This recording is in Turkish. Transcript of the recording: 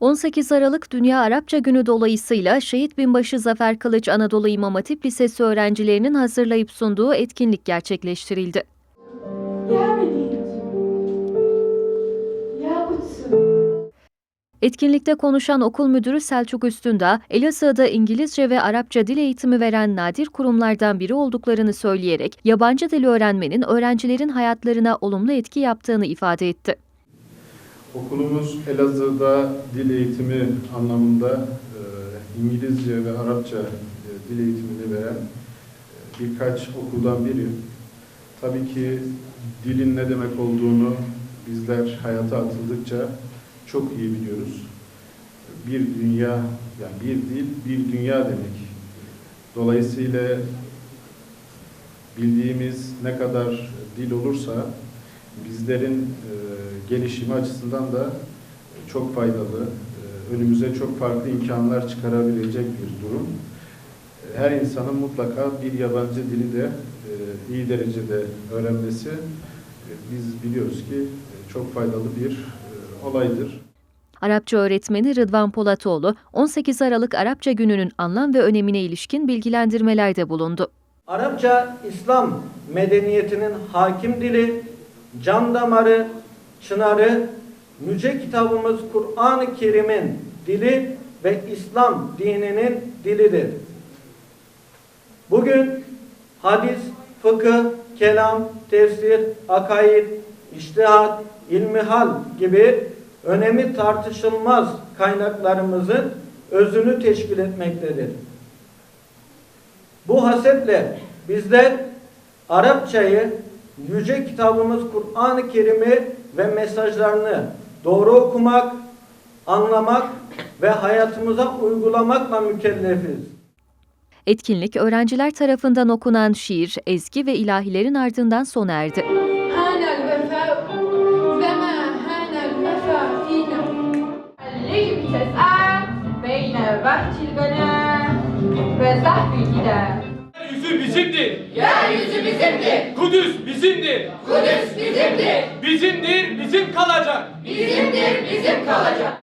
18 Aralık Dünya Arapça Günü dolayısıyla Şehit Binbaşı Zafer Kılıç Anadolu İmam Hatip Lisesi öğrencilerinin hazırlayıp sunduğu etkinlik gerçekleştirildi. Etkinlikte konuşan okul müdürü Selçuk Üstünda, Elazığ'da İngilizce ve Arapça dil eğitimi veren nadir kurumlardan biri olduklarını söyleyerek yabancı dil öğrenmenin öğrencilerin hayatlarına olumlu etki yaptığını ifade etti. Okulumuz Elazığ'da dil eğitimi anlamında e, İngilizce ve Arapça e, dil eğitimini veren e, birkaç okuldan biri. Tabii ki dilin ne demek olduğunu bizler hayata atıldıkça çok iyi biliyoruz. Bir dünya, yani bir dil, bir dünya demek. Dolayısıyla bildiğimiz ne kadar dil olursa bizlerin e, gelişimi açısından da çok faydalı, e, önümüze çok farklı imkanlar çıkarabilecek bir durum. Her insanın mutlaka bir yabancı dili de e, iyi derecede öğrenmesi e, biz biliyoruz ki e, çok faydalı bir e, olaydır. Arapça öğretmeni Rıdvan Polatoğlu, 18 Aralık Arapça Günü'nün anlam ve önemine ilişkin bilgilendirmelerde bulundu. Arapça İslam medeniyetinin hakim dili, can damarı, çınarı, müce kitabımız Kur'an-ı Kerim'in dili ve İslam dininin dilidir. Bugün hadis, fıkıh, kelam, tefsir, akaid, iştihat, ilmihal gibi önemi tartışılmaz kaynaklarımızın özünü teşkil etmektedir. Bu hasetle bizler Arapçayı yüce kitabımız Kur'an-ı Kerim'i ve mesajlarını doğru okumak, anlamak ve hayatımıza uygulamakla mükellefiz. Etkinlik öğrenciler tarafından okunan şiir, ezgi ve ilahilerin ardından sona erdi. Yeryüzü bizimdir. Yeryüzü bizimdir. Kudüs bizimdir. Kudüs bizimdir, Bizimdir, bizim kalacak. bizimdir, bizim kalacak.